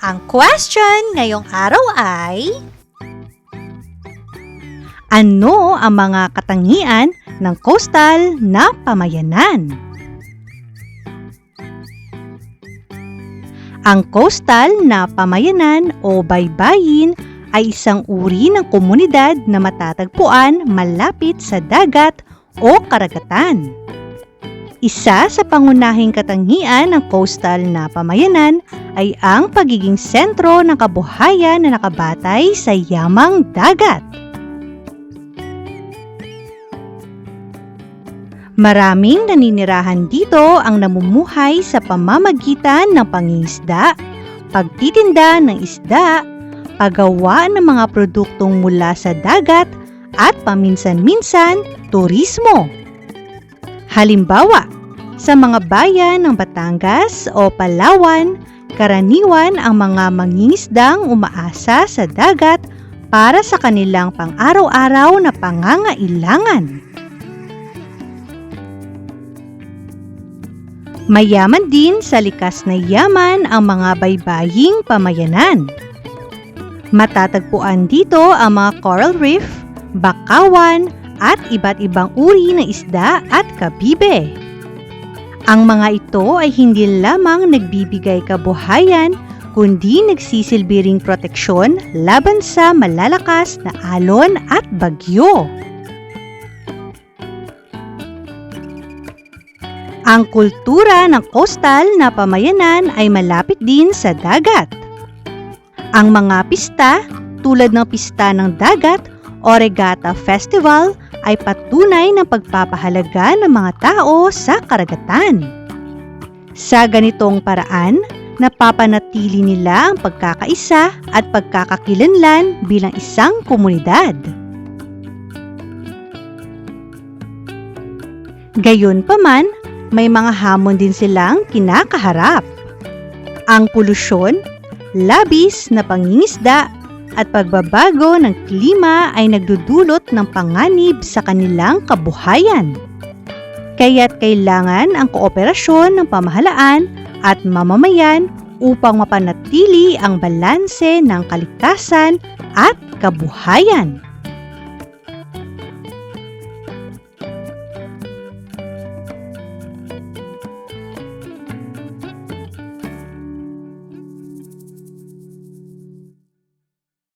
Ang question ngayong araw ay Ano ang mga katangian ng coastal na pamayanan? Ang coastal na pamayanan o baybayin ay isang uri ng komunidad na matatagpuan malapit sa dagat o karagatan. Isa sa pangunahing katangian ng coastal na pamayanan ay ang pagiging sentro ng kabuhayan na nakabatay sa yamang dagat. Maraming naninirahan dito ang namumuhay sa pamamagitan ng pangingisda, pagtitinda ng isda, paggawa ng mga produktong mula sa dagat at paminsan-minsan turismo. Halimbawa, sa mga bayan ng Batangas o Palawan, karaniwan ang mga mangingisdang umaasa sa dagat para sa kanilang pang-araw-araw na pangangailangan. Mayaman din sa likas na yaman ang mga baybaying pamayanan. Matatagpuan dito ang mga coral reef, bakawan, at iba't ibang uri ng isda at kabibe. Ang mga ito ay hindi lamang nagbibigay kabuhayan, kundi nagsisilbi ring proteksyon laban sa malalakas na alon at bagyo. Ang kultura ng coastal na pamayanan ay malapit din sa dagat. Ang mga pista tulad ng pista ng dagat o regatta festival ay patunay ng pagpapahalaga ng mga tao sa karagatan. Sa ganitong paraan, napapanatili nila ang pagkakaisa at pagkakakilanlan bilang isang komunidad. Gayunpaman, may mga hamon din silang kinakaharap. Ang polusyon, labis na pangingisda at pagbabago ng klima ay nagdudulot ng panganib sa kanilang kabuhayan. Kaya't kailangan ang kooperasyon ng pamahalaan at mamamayan upang mapanatili ang balanse ng kalikasan at kabuhayan.